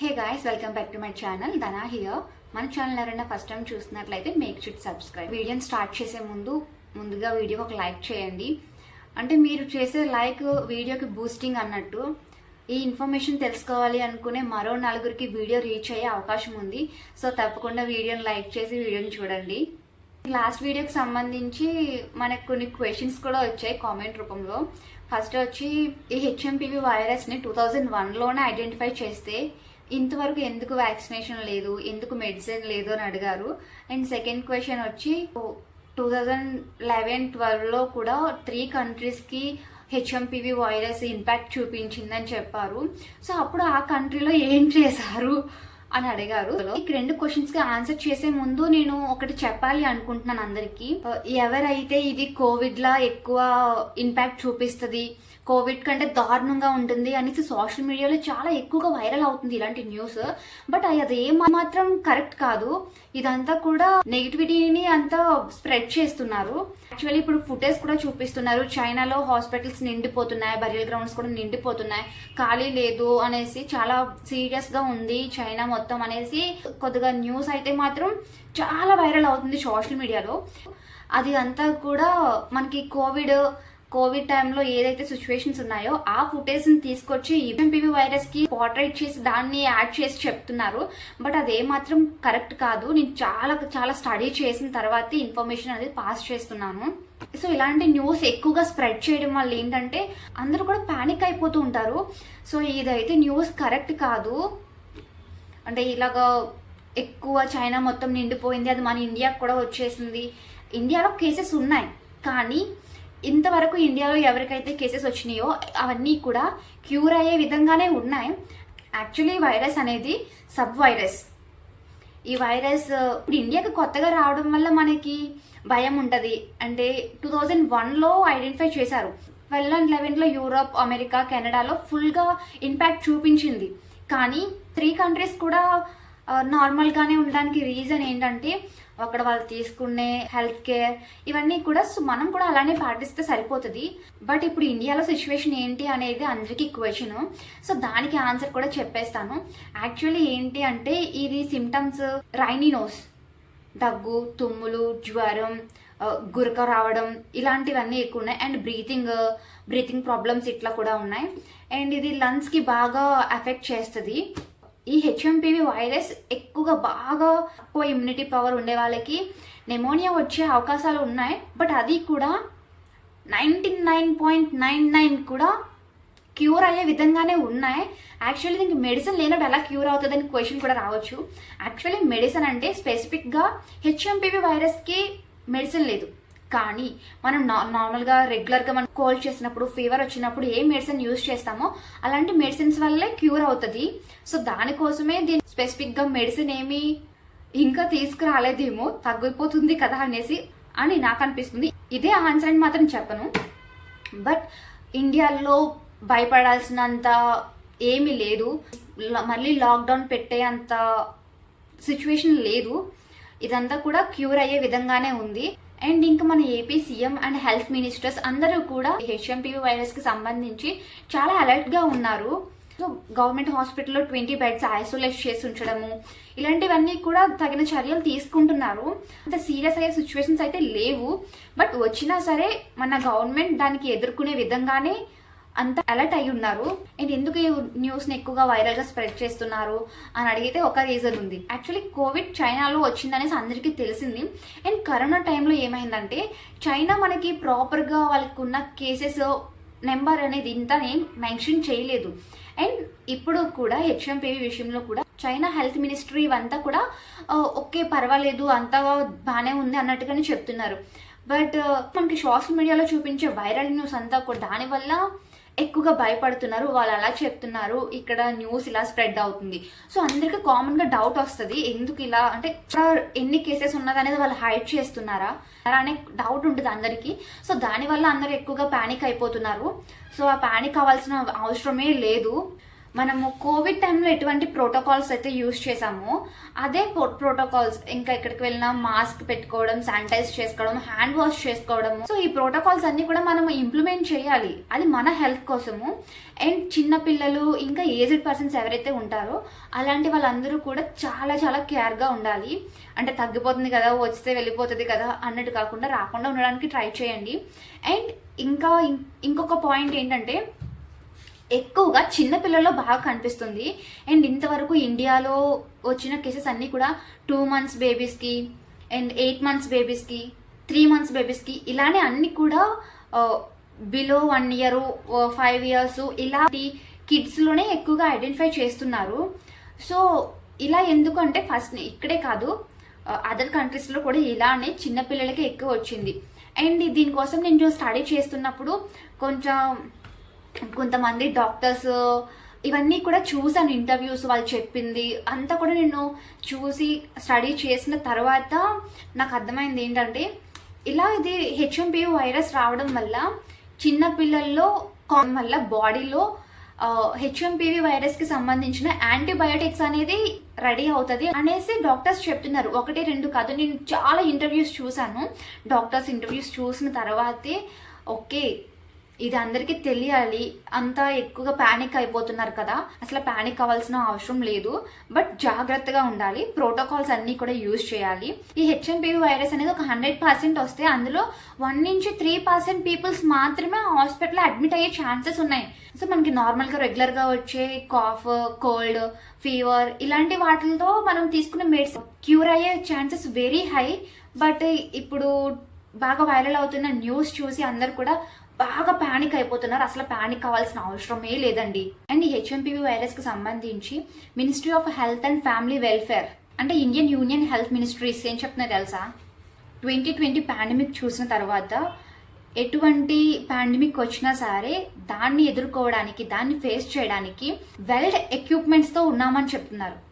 Hey guys welcome back to my channel Dhana here మన channel ఎవరైనా first time చూస్తున్నట్లయితే make sure subscribe వీడియోని start చేసే ముందు ముందుగా వీడియో ఒక లైక్ చేయండి. అంటే మీరు చేసే లైక్ వీడియోకి బూస్టింగ్ అన్నట్టు ఈ ఇన్ఫర్మేషన్ తెలుసుకోవాలి అనుకునే మరో నలుగురికి వీడియో రీచ్ అయ్యే అవకాశం ఉంది. సో తప్పకుండా వీడియోని లైక్ చేసి వీడియోని చూడండి. లాస్ట్ వీడియోకి సంబంధించి మనకు కొన్ని క్వశ్చన్స్ కూడా వచ్చాయి కామెంట్ రూపంలో. ఫస్ట్ వచ్చి ఈ హెచ్ఎంపివి వైరస్ని టూ థౌజండ్ వన్లోనే ఐడెంటిఫై చేస్తే ఇంతవరకు ఎందుకు వ్యాక్సినేషన్ లేదు ఎందుకు మెడిసిన్ లేదు అని అడిగారు. అండ్ సెకండ్ క్వశ్చన్ వచ్చి టూ థౌజండ్ లెవెన్ ట్వెల్వ్లో కూడా త్రీ కంట్రీస్కి హెచ్ఎంపివి వైరస్ ఇంపాక్ట్ చూపించిందని చెప్పారు. సో అప్పుడు ఆ కంట్రీలో ఏం చేశారు అని అడిగారు. ఈ రెండు క్వశ్చన్స్కి ఆన్సర్ చేసే ముందు నేను ఒకటి చెప్పాలి అనుకుంటున్నాను అందరికి. ఎవరైతే ఇది కోవిడ్ లా ఎక్కువ ఇంపాక్ట్ చూపిస్తుంది కోవిడ్ కంటే దారుణంగా ఉంటుంది అనేసి సోషల్ మీడియాలో చాలా ఎక్కువగా వైరల్ అవుతుంది ఇలాంటి న్యూస్. బట్ అది ఏ మాత్రం కరెక్ట్ కాదు. ఇదంతా కూడా నెగిటివిటీని అంతా స్ప్రెడ్ చేస్తున్నారు. యాక్చువల్లీ ఇప్పుడు ఫుటేజ్ కూడా చూపిస్తున్నారు. చైనాలో హాస్పిటల్స్ నిండిపోతున్నాయి. బరియల్ గ్రౌండ్స్ కూడా నిండిపోతున్నాయి. ఖాళీ లేదు అనేసి చాలా సీరియస్గా ఉంది చైనా మొత్తం అనేసి కొద్దిగా న్యూస్ అయితే మాత్రం చాలా వైరల్ అవుతుంది సోషల్ మీడియాలో. అది అంతా కూడా మనకి కోవిడ్ కోవిడ్ టైంలో ఏదైతే సిచ్యువేషన్స్ ఉన్నాయో ఆ ఫుటేజ్ని తీసుకొచ్చి ఈఎంపీవీ వైరస్కి పోర్ట్రేట్ చేసి దాన్ని యాడ్ చేసి చెప్తున్నారు. బట్ అది మాత్రం కరెక్ట్ కాదు. నేను చాలా చాలా స్టడీ చేసిన తర్వాత ఇన్ఫర్మేషన్ అనేది పాస్ చేస్తున్నాను. సో ఇలాంటి న్యూస్ ఎక్కువగా స్ప్రెడ్ చేయడం వల్ల ఏంటంటే అందరూ కూడా ప్యానిక్ అయిపోతూ ఉంటారు. సో ఇదైతే న్యూస్ కరెక్ట్ కాదు. అంటే ఇలాగా ఎక్కువ చైనా మొత్తం నిండిపోయింది. అది మన ఇండియాకు కూడా వచ్చేసింది. ఇండియాలో కేసెస్ ఉన్నాయి. కానీ ఇంతవరకు ఇండియాలో ఎవరికైతే కేసెస్ వచ్చినాయో అవన్నీ కూడా క్యూర్ అయ్యే విధంగానే ఉన్నాయి. యాక్చువల్లీ వైరస్ అనేది సబ్ వైరస్. ఈ వైరస్ ఇప్పుడు ఇండియాకి కొత్తగా రావడం వల్ల మనకి భయం ఉంటుంది. అంటే టూ థౌజండ్ వన్లో ఐడెంటిఫై చేశారు. ట్వెల్వ్ అండ్ లెవెన్లో యూరోప్ అమెరికా కెనడాలో ఫుల్గా ఇంపాక్ట్ చూపించింది. కానీ త్రీ కంట్రీస్ కూడా నార్మల్గానే ఉండడానికి రీజన్ ఏంటంటే అక్కడ వాళ్ళు తీసుకునే హెల్త్ కేర్ ఇవన్నీ కూడా సో మనం కూడా అలానే పాటిస్తే సరిపోతుంది. బట్ ఇప్పుడు ఇండియాలో సిచ్యువేషన్ ఏంటి అనేది అందరికీ క్వశ్చన్ సో దానికి ఆన్సర్ కూడా చెప్పేస్తాను. యాక్చువల్లీ ఏంటి అంటే ఇది సిమ్టమ్స్ రైనినోస్ దగ్గు తుమ్ములు జ్వరం గురక రావడం ఇలాంటివన్నీ ఎక్కువ ఉన్నాయి. అండ్ బ్రీతింగ్ బ్రీతింగ్ ప్రాబ్లమ్స్ ఇట్లా కూడా ఉన్నాయి. అండ్ ఇది లంగ్స్కి బాగా ఎఫెక్ట్ చేస్తుంది. ఈ హెచ్ఎంపివి వైరస్ ఎక్కువగా బాగా ఎక్కువ ఇమ్యూనిటీ పవర్ ఉండే వాళ్ళకి నెమోనియా వచ్చే అవకాశాలు ఉన్నాయి. బట్ అది కూడా ninety nine point nine nine కూడా క్యూర్ అయ్యే విధంగానే ఉన్నాయి. యాక్చువల్లీ దీనికి మెడిసిన్ లేనప్పుడు ఎలా క్యూర్ అవుతుందని క్వశ్చన్ కూడా రావచ్చు. యాక్చువల్లీ మెడిసిన్ అంటే స్పెసిఫిక్గా హెచ్ఎంపివి వైరస్కి మెడిసిన్ లేదు. కానీ మనం నార్మల్గా రెగ్యులర్గా మనం కోల్డ్ చేసినప్పుడు ఫీవర్ వచ్చినప్పుడు ఏ మెడిసిన్ యూజ్ చేస్తామో అలాంటి మెడిసిన్స్ వల్లే క్యూర్ అవుతుంది. సో దానికోసమే దీని స్పెసిఫిక్గా మెడిసిన్ ఏమి ఇంకా తీసుకురాలేదేమో తగ్గిపోతుంది కదా అనేసి అని నాకు అనిపిస్తుంది. ఇదే ఆన్సర్ అని మాత్రం చెప్పను. బట్ ఇండియాలో భయపడాల్సినంత ఏమీ లేదు. మళ్ళీ లాక్డౌన్ పెట్టే అంత సిచ్యువేషన్ లేదు. ఇదంతా కూడా క్యూర్ అయ్యే విధంగానే ఉంది. అండ్ ఇంకా మన AP CM and health ministers అందరూ కూడా హెచ్ఎంపీవీ వైరస్కి సంబంధించి చాలా అలర్ట్గా ఉన్నారు. సో గవర్నమెంట్ హాస్పిటల్లో ట్వంటీ బెడ్స్ ఐసోలేట్ చేసి ఉంచడము ఇలాంటివన్నీ కూడా తగిన చర్యలు తీసుకుంటున్నారు. అంత సీరియస్ అయ్యే సిచ్యువేషన్స్ అయితే లేవు. బట్ వచ్చినా సరే మన గవర్నమెంట్ దానికి ఎదుర్కొనే విధంగానే అంత అలర్ట్ అయి ఉన్నారు. అండ్ ఎందుకు ఈ న్యూస్ని ఎక్కువగా వైరల్గా స్ప్రెడ్ చేస్తున్నారు? అని అడిగితే ఒక రీజన్ ఉంది. యాక్చువల్లీ కోవిడ్ చైనాలో వచ్చిందనేసి అందరికీ తెలిసింది. అండ్ కరోనా టైంలో ఏమైందంటే చైనా మనకి ప్రాపర్గా వాళ్ళకి ఉన్న కేసెస్ నెంబర్ అనేది ఇంత మెన్షన్ చేయలేదు. అండ్ ఇప్పుడు కూడా హెచ్ఎంపీవీ విషయంలో కూడా చైనా హెల్త్ మినిస్ట్రీ ఇవంతా కూడా ఓకే పర్వాలేదు అంతా బాగానే ఉంది అన్నట్టుగానే చెప్తున్నారు. బట్ మనకి సోషల్ మీడియాలో చూపించే వైరల్ న్యూస్ అంతా కూడా దానివల్ల ఎక్కువగా భయపడుతున్నారు వాళ్ళు అలా చెప్తున్నారు. ఇక్కడ న్యూస్ ఇలా స్ప్రెడ్ అవుతుంది. సో అందరికీ కామన్గా డౌట్ వస్తుంది. ఎందుకు ఇలా? అంటే ఎన్ని కేసెస్ ఉన్నది అనేది వాళ్ళు హైడ్ చేస్తున్నారా? అనే డౌట్ ఉంటుంది అందరికీ. సో దానివల్ల అందరూ ఎక్కువగా పానిక్ అయిపోతున్నారు. సో ఆ పానిక్ అవ్వాల్సిన అవసరమే లేదు. మనము కోవిడ్ టైంలో ఎటువంటి ప్రోటోకాల్స్ అయితే యూజ్ చేసామో అదే ప్రోటోకాల్స్ ఇంకా ఎక్కడికి వెళ్ళినా మాస్క్ పెట్టుకోవడం శానిటైజ్ చేసుకోవడం హ్యాండ్ వాష్ చేసుకోవడం సో ఈ ప్రోటోకాల్స్ అన్ని కూడా మనం ఇంప్లిమెంట్ చేయాలి. అది మన హెల్త్ కోసము. అండ్ చిన్న పిల్లలు ఇంకా ఏజ్డ్ పర్సన్స్ ఎవరైతే ఉంటారో అలాంటి వాళ్ళందరూ కూడా చాలా చాలా కేర్గా ఉండాలి. అంటే తగ్గిపోతుంది కదా వస్తే వెళ్ళిపోతుంది కదా అన్నట్టు కాకుండా రాకుండా ఉండడానికి ట్రై చేయండి. అండ్ ఇంకా ఇంకొక పాయింట్ ఏంటంటే ఎక్కువగా చిన్నపిల్లల్లో బాగా కనిపిస్తుంది. అండ్ ఇంతవరకు ఇండియాలో వచ్చిన కేసెస్ అన్నీ కూడా టూ మంత్స్ బేబీస్కి అండ్ ఎయిట్ మంత్స్ బేబీస్కి త్రీ మంత్స్ బేబీస్కి ఇలానే అన్ని కూడా below one year five years ఇలాంటి కిడ్స్లోనే ఎక్కువగా ఐడెంటిఫై చేస్తున్నారు. సో ఇలా ఎందుకు అంటే ఫస్ట్ ఇక్కడే కాదు అదర్ కంట్రీస్లో కూడా ఇలానే చిన్నపిల్లలకి ఎక్కువ వచ్చింది. అండ్ దీనికోసం నేను స్టడీ చేస్తున్నప్పుడు కొంచెం కొంతమంది డాక్టర్స్ ఇవన్నీ కూడా చూసాను ఇంటర్వ్యూస్ వాళ్ళు చెప్పింది. అంతా కూడా నేను చూసి స్టడీ చేసిన తర్వాత నాకు అర్థమైంది ఏంటంటే ఇలా ఇది హెచ్ఎంపి వైరస్ రావడం వల్ల చిన్న పిల్లల్లో వల్ల బాడీలో హెచ్ఎంపివి వైరస్కి సంబంధించిన యాంటీబయోటిక్స్ అనేది రెడీ అవుతుంది అనేసి డాక్టర్స్ చెప్తున్నారు. ఒకటి రెండు కాదు నేను చాలా ఇంటర్వ్యూస్ చూశాను. డాక్టర్స్ ఇంటర్వ్యూస్ చూసిన తర్వాతే ఓకే ఇది అందరికీ తెలియాలి. అంతా ఎక్కువగా ప్యానిక్ అయిపోతున్నారు కదా. అసలు ప్యానిక్ అవ్వాల్సిన అవసరం లేదు. బట్ జాగ్రత్తగా ఉండాలి. ప్రోటోకాల్స్ అన్ని కూడా యూజ్ చేయాలి. ఈ హెచ్ఎంపీవి వైరస్ అనేది ఒక హండ్రెడ్ పర్సెంట్ వస్తే అందులో వన్ నుంచి త్రీ పర్సెంట్ పీపుల్స్ మాత్రమే హాస్పిటల్లో అడ్మిట్ అయ్యే ఛాన్సెస్ ఉన్నాయి. సో మనకి నార్మల్గా రెగ్యులర్గా వచ్చే కాఫ్ కోల్డ్ ఫీవర్ ఇలాంటి వాటితో మనం తీసుకునే మెడిసిన్ క్యూర్ అయ్యే ఛాన్సెస్ వెరీ హై బట్ ఇప్పుడు బాగా వైరల్ అవుతున్న న్యూస్ చూసి అందరు కూడా బాగా ప్యానిక్ అయిపోతున్నారు. అసలు ప్యానిక్ కావాల్సిన అవసరమే లేదండి. అండ్ ఈ హెచ్ఎంపీవీ వైరస్ సంబంధించి ministry of health and family welfare అంటే ఇండియన్ యూనియన్ హెల్త్ మినిస్ట్రీస్ ఏం చెప్తున్నా తెలుసా? ట్వంటీ ట్వంటీ పాండమిక్ చూసిన తర్వాత ఎటువంటి పాండమిక్ వచ్చినా సరే దాన్ని ఎదుర్కోవడానికి దాన్ని ఫేస్ చేయడానికి వెల్డ్ ఎక్విప్మెంట్స్తో ఉన్నామని చెప్తున్నారు.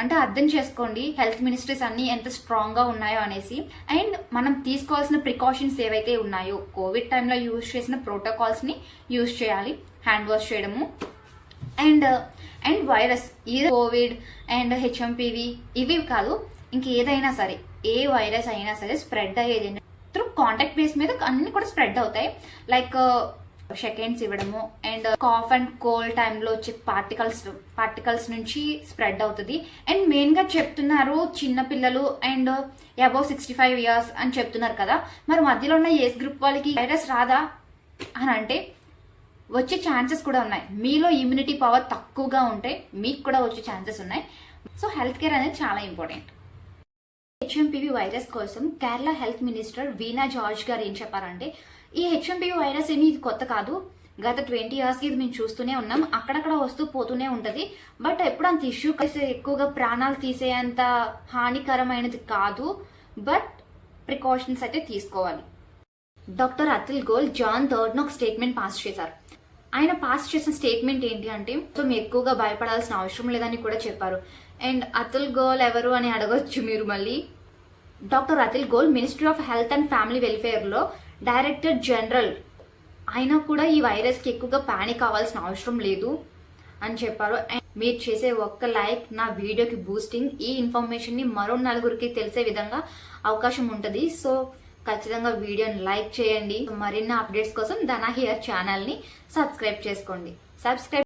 అంటే అర్థం చేసుకోండి హెల్త్ మినిస్ట్రీస్ అన్ని ఎంత స్ట్రాంగ్గా ఉన్నాయో అనేసి. అండ్ మనం తీసుకోవాల్సిన ప్రికాషన్స్ ఏవైతే ఉన్నాయో కోవిడ్ టైంలో యూజ్ చేసిన ప్రోటోకాల్స్ని యూజ్ చేయాలి హ్యాండ్ వాష్ చేయడము. అండ్ అండ్ వైరస్ ఈ కోవిడ్ అండ్ హెచ్ఎంపివి ఇవి కాదు ఇంక ఏదైనా సరే ఏ వైరస్ అయినా సరే స్ప్రెడ్ అయ్యేది త్రూ కాంటాక్ట్ బేస్ మీద అన్ని కూడా స్ప్రెడ్ అవుతాయి. లైక్ సెకండ్స్ ఇవ్వడము అండ్ కాఫ్ అండ్ కోల్డ్ టైంలో వచ్చే పార్టికల్స్ పార్టికల్స్ నుంచి స్ప్రెడ్ అవుతుంది. అండ్ మెయిన్గా చెప్తున్నారు చిన్న పిల్లలు and above sixty five years అని చెప్తున్నారు కదా. మరి మధ్యలో ఉన్న ఏజ్ గ్రూప్ వాళ్ళకి వైరస్ రాదా? అని అంటే వచ్చే ఛాన్సెస్ కూడా ఉన్నాయి. మీలో ఇమ్యూనిటీ పవర్ తక్కువగా ఉంటే మీకు కూడా వచ్చే ఛాన్సెస్ ఉన్నాయి. సో హెల్త్ కేర్ అనేది చాలా ఇంపార్టెంట్ హెచ్ఎంపీవీ వైరస్ కోసం Kerala health minister Veena George గారు ఏం చెప్పారంటే ఈ హెచ్ఎంపీవీ వైరస్ ఏమి ఇది కొత్త కాదు. గత ట్వంటీ ఇయర్స్కి ఇది మేము చూస్తూనే ఉన్నాం. అక్కడక్కడ వస్తూ పోతూనే ఉంటుంది. బట్ ఎప్పుడు అంత ఇష్యూ ఎక్కువగా ప్రాణాలు తీసేంత హానికరమైనది కాదు. బట్ ప్రికాషన్స్ అయితే తీసుకోవాలి. Doctor Atul Goel Jan third ఒక స్టేట్మెంట్ పాస్ చేశారు. ఆయన పాస్ చేసిన స్టేట్మెంట్ ఏంటి అంటే సో మీరు ఎక్కువగా భయపడాల్సిన అవసరం లేదని కూడా చెప్పారు. అండ్ అతుల్ గోల్ ఎవరు అని అడగొచ్చు మీరు మళ్ళీ. Doctor Atul Goel ministry of health and family వెల్ఫేర్లో director general. అయినా కూడా ఈ వైరస్కి ఎక్కువగా ప్యానిక్ అవ్వాల్సిన అవసరం లేదు అని చెప్పారు. అండ్ మీరు చేసే ఒక్క లైక్ నా వీడియోకి బూస్టింగ్. ఈ ఇన్ఫర్మేషన్ని మరో నలుగురికి తెలిసే విధంగా అవకాశం ఉంటుంది. సో ఖచ్చితంగా వీడియోని లైక్ చేయండి. మరిన్ని అప్డేట్స్ కోసం ధనా హియర్ ఛానల్ని సబ్స్క్రైబ్ చేసుకోండి. సబ్స్క్రైబ్